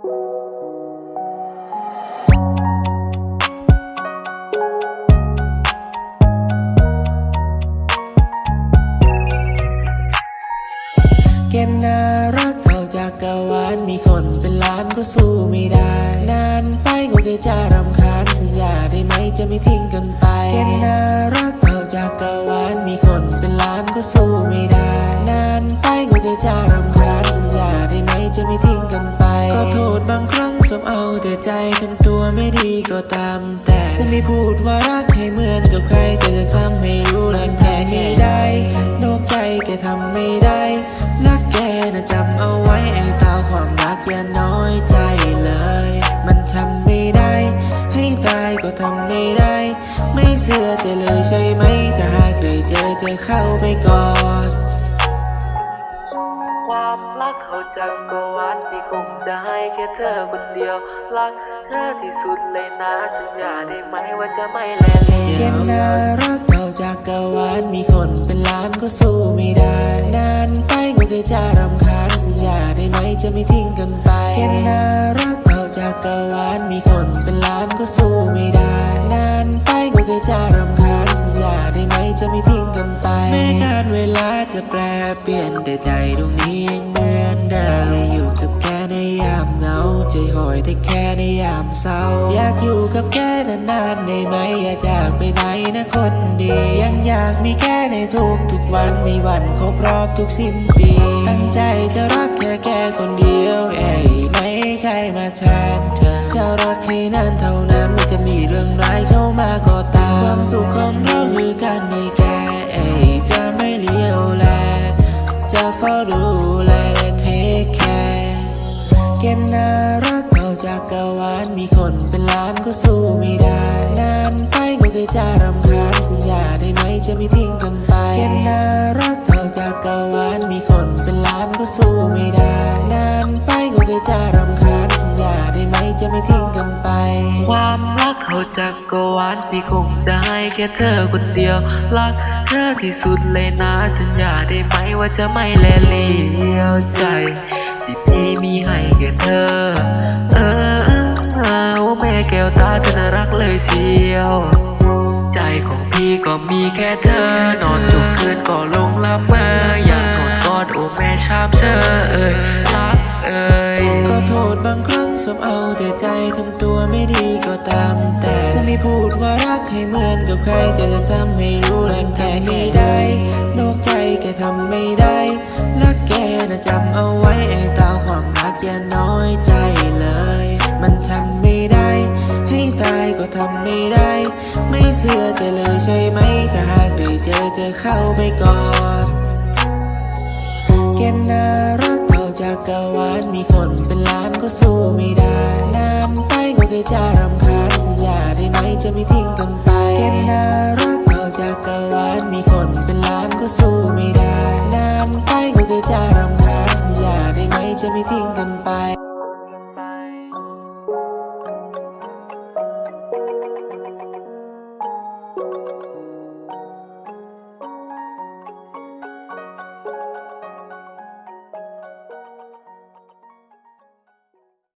เกมน่ารักเท่าจากกวานมีคนเป็นล้านก็สู้ไม่ได้ นานไปก็แค่จะรำคาญสัญญาได้ไหมจะไม่ทิ้งกันไป เกมน่ารักเท่าจากกวานมีคนเป็นล้านก็สู้ไม่ได้ สมเอาแต่ใจทำตัวไม่ดีก็ตามแต่ จะไม่พูดว่ารักให้เหมือนกับใครแต่จะทำให้รู้รักแค่ไม่ได้นอกใจแกทำไม่ได้ รักแกนะจำเอาไว้ไอ้ตาความรักอย่าน้อยใจเลย มันทำไม่ได้ ให้ตายก็ทำไม่ได้ ไม่เชื่อจะเลยใช่ไหมถ้าหากได้เจอจะเข้าไปกอด ความรักเขาจักรวาลพี่คงจะให้แค่เธอคนเดียว รักเธอที่สุดเลยนะสัญญาได้ไหมว่าจะไม่แลเหลีแกยวน่ารักเท่าจากกวานมีคนเป็นล้านก็สู้ไม่ได้ นานไปก็แค่จะรำคาญสัญญาได้ไหมจะไม่ทิ้งกันไปแกน่ารักเท่าจากกวานมีคนเป็นล้านก็สู้ไม่ได้ จะแปรเปลี่ยนแต่ใจตรงนี้ยังเหมือนเดิมจะอยู่กับแกในยามเหงาใจหอยแต่แค่ในยามเศร้า อยากอยู่กับแกนานๆได้ไหมอย่าจากไปไหนนะคนดี ยังอยากมีแค่ในทุกทุกวันมีวันครบรอบทุกสิ้นปีตั้งใจจะรักแค่แค่คนเดียวเอ้ยไม่ให้ใครมาแทนเธอจะรักแค่นั้นเท่านั้นไม่จะ จะเฝ้าดูแลและเทคแคร์แกน่ารักเท่าจากกวานมีคนเป็นล้านก็สู้ไม่ได้ นานไปก็แค่จะรำคาญสัญญาได้ไหมจะไม่ทิ้งกันไปแกน่ารักเท่าจากกวานมีคนเป็นล้านก็สู้ไม่ได้ นานไปก็แค่จะรำคาญสัญญาได้ไหมจะไม่ทิ้งกันไปความ รักเขาจักรวาลพี่คงจะให้แค่เธอคนเดียว รักเธอที่สุดเลยนะสัญญาได้ไหมว่าจะไม่แลเลียวใจ ที่พี่มีให้แค่เธอ เออว่าแม่แก้วตาเธอน่ารักเลยเชียวใจของพี่ก็มีแค่เธอ นอนทุกคืนก็ลงละเมออยากกอดกอดโอ้แม่ชามเชอเอ่ยรักเอ่ยขอโทษบางครั้ง สมเอาแต่ใจทำตัวไม่ดีก็ตามแต่จะไม่พูดว่ารักให้เหมือนกับใคร แต่จะทำให้รู้แรงแค่ไม่ได้นอกใจแกทำไม่ได้รักแกนะจำเอาไว้ไอ้ตาความรักอย่าน้อยใจเลย มันทำไม่ได้ ให้ตายก็ทำไม่ได้ ไม่เชื่อจะเลยใช่ไหมถ้าหากได้เจอจะเข้าไปกอด จากกะวานมีคนเป็นล้านก็สู้ไม่ได้นานไปก็แค่จะรำคาญสัญญาได้ไหมจะไม่ทิ้งกันไปแกน่ารักเท่าจากกะวานมีคนเป็นล้านก็สู้ไม่ได้นานไปก็แค่จะรำคาญสัญญาได้ไหมจะไม่ทิ้งกันไป